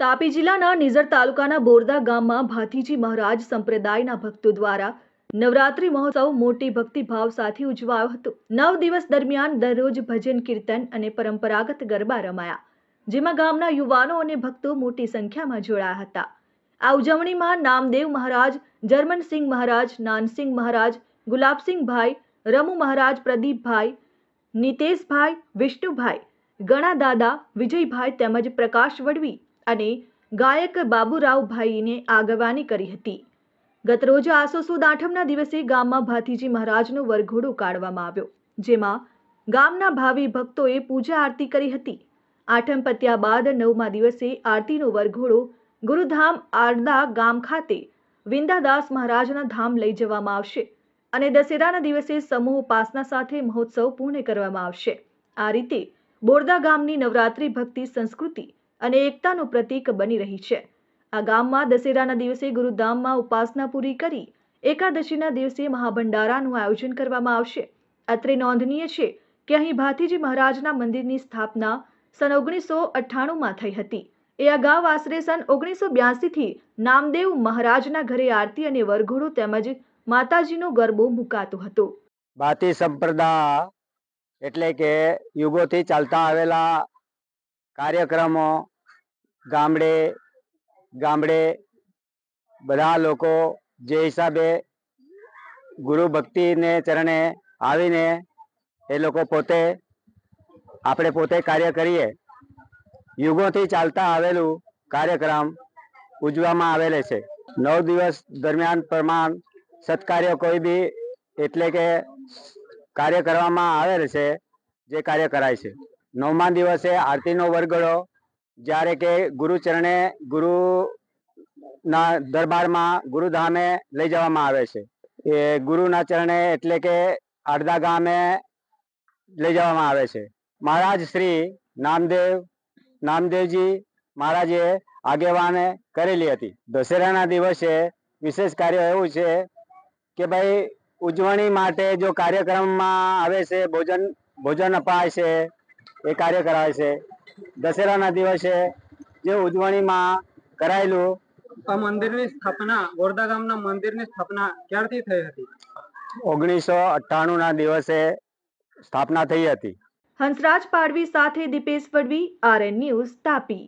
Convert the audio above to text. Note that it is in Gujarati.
તાપી જિલ્લાના નિઝર તાલુકાના બોરદા ગામમાં ભાતીજી મહારાજ સંપ્રદાયના ભક્તો દ્વારા નવરાત્રિ મહોત્સવ મોટી ભક્તિભાવ સાથે ઉજવાયો હતો. નવ દિવસ દરમિયાન દરરોજ ભજન, કીર્તન અને પરંપરાગત ગરબા રમાયા, જેમાં ગામના યુવાનો અને ભક્તો મોટી સંખ્યામાં જોડાયા હતા. આ ઉજવણીમાં નામદેવ મહારાજ, જર્મનસિંહ મહારાજ, નાનસિંહ મહારાજ, ગુલાબસિંહભાઈ, રમુ મહારાજ, પ્રદીપભાઈ, નિતેશભાઈ, વિષ્ણુભાઈ ગણા દાદા વિજયભાઈ તેમજ પ્રકાશ વડવી અને ગાયક બાબુરાવભાઈને આગેવાની કરી હતી. ગતરોજ આસો સુદ આઠમના દિવસે ગામમાં ભાતીજી મહારાજનો વરઘોડો કાઢવામાં આવ્યો, જેમાં ગામના ભાવિ ભક્તોએ પૂજા આરતી કરી હતી. આઠમ પત્યા બાદ નવમા દિવસે આરતીનો વરઘોડો ગુરુધામ આરદા ગામ ખાતે વિંદાદાસ મહારાજના ધામ લઈ જવામાં આવશે અને દશેરાના દિવસે સમૂહ ઉપાસના સાથે મહોત્સવ પૂર્ણ કરવામાં આવશે. આ રીતે બોરદા ગામની નવરાત્રિ ભક્તિ સંસ્કૃતિ અને એકતાનું પ્રતીક બની રહી છે. આ ગામમાં દશેરાના દિવસે ગુરુધામમાં ઉપાસના પૂરી કરી, એકાદશીના દિવસે મહાભંડારાનું આયોજન કરવામાં આવશે. અત્રે નોંધનીય છે કે અહીં ભાતીજી મહારાજના મંદિરની સ્થાપના સન ઓગણીસો અઠ્ઠાણુંમાં થઈ હતી. એ અગાઉ આશરે સન ઓગણીસો બ્યાસીથી નામદેવ મહારાજના ઘરે આરતી અને વરઘોડું તેમજ માતાજીનો ગરબો મુકાતો હતો. ભાતી સંપ્રદા એટલે કે યુગોથી ચાલતા આવેલા કાર્યક્રમો ગામડે ગામડે બધા લોકો જે હિસાબે ગુરુ ભક્તિને ચરણે આવીને એ લોકો પોતે, આપણે પોતે કાર્ય કરીએ. યુગોથી ચાલતા આવેલું કાર્યક્રમ ઉજવવામાં આવેલે છે. નવ દિવસ દરમિયાન પ્રમાણ સત્કાર્ય કોઈ બી એટલે કે કાર્ય કરવામાં આવેલ છે, જે કાર્ય કરાય છે. નવમા દિવસે આરતીનો વરઘોડો જ્યારે કે ગુરુચરણે ગુરુ ના દરબારમાં ગુરુધામે લઈ જવામાં આવે છે. એ ગુરુના ચરણે એટલે કે અડધા ગામે લઈ જવામાં આવે છે. મહારાજ શ્રી નામદેવ, નામદેવજી મહારાજે આગેવાને કરેલી હતી. દશેરાના દિવસે વિશેષ કાર્ય એવું છે કે ભાઈ ઉજવણી માટે જો કાર્યક્રમમાં આવે છે, ભોજન ભોજન અપાય છે, એ કાર્ય કરાય છે. દશેરાના દિવસે જે ઉજવણીમાં કરાયેલું આ મંદિરની સ્થાપના બોરદા ગામના મંદિરની સ્થાપના ક્યારથી થઈ હતી? ઓગણીસો અઠ્ઠાણું ના દિવસે સ્થાપના થઈ હતી. હંસરાજ પાડવી સાથે દીપેશ પડવી આરએન ન્યૂઝ તાપી.